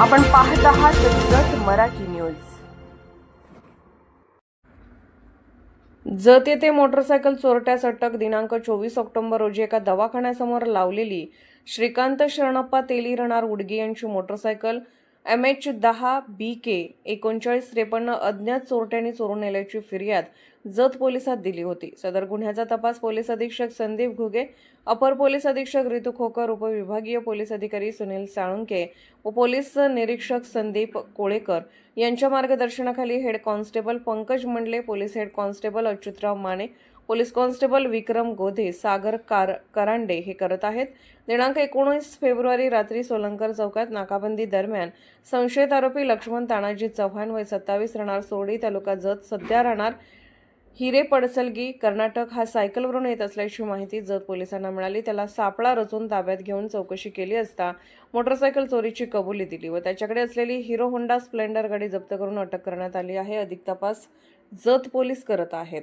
आपण पाहत आहात जत मराठी न्यूज. जत येथे मोटरसायकल चोरट्यास अटक दिनांक चोवीस ऑक्टोबर रोजी एका दवाखान्यासमोर लावलेली श्रीकांत शरणप्पा तेली रणार उडगी यांची मोटरसायकल एम एच दहा बी के एकोणचाळीस त्रेपन्न अज्ञात चोरट्यांनी चोरून नेल्याची फिर्याद जत पोलिसात दिली होती. सदर गुन्ह्याचा तपास पोलीस अधीक्षक संदीप घुगे अपर पोलीस अधीक्षक रितू खोकर उपविभागीय पोलीस अधिकारी सुनील साळुंके व पोलीस निरीक्षक संदीप कोळेकर यांच्या मार्गदर्शनाखाली head constable Pankaj Mandle police head constable Achyutrao Mane police constable Vikram Godhe Sagar car Karande हे करत आहेत. दिनांक एकोणीस फेब्रुवारी रात्री सोलंकर चौकात नाकाबंदी दरम्यान संशयित आरोपी लक्ष्मण तानाजी चव्हाण वय सत्तावीस राहणार सोडी तालुका जत सध्या राहणार हिरे पडसलगी कर्नाटक. हा सायकलवरून येत असल्याची माहिती जत पोलिसांना मिळाली. त्याला सापळा रचून ताब्यात घेऊन चौकशी केली असता मोटरसायकल चोरीची कबुली दिली व त्याच्याकडे असलेली हिरो होंडा स्प्लेंडर गाडी जप्त करून अटक करण्यात आली आहे. अधिक तपास जत पोलीस करत आहेत.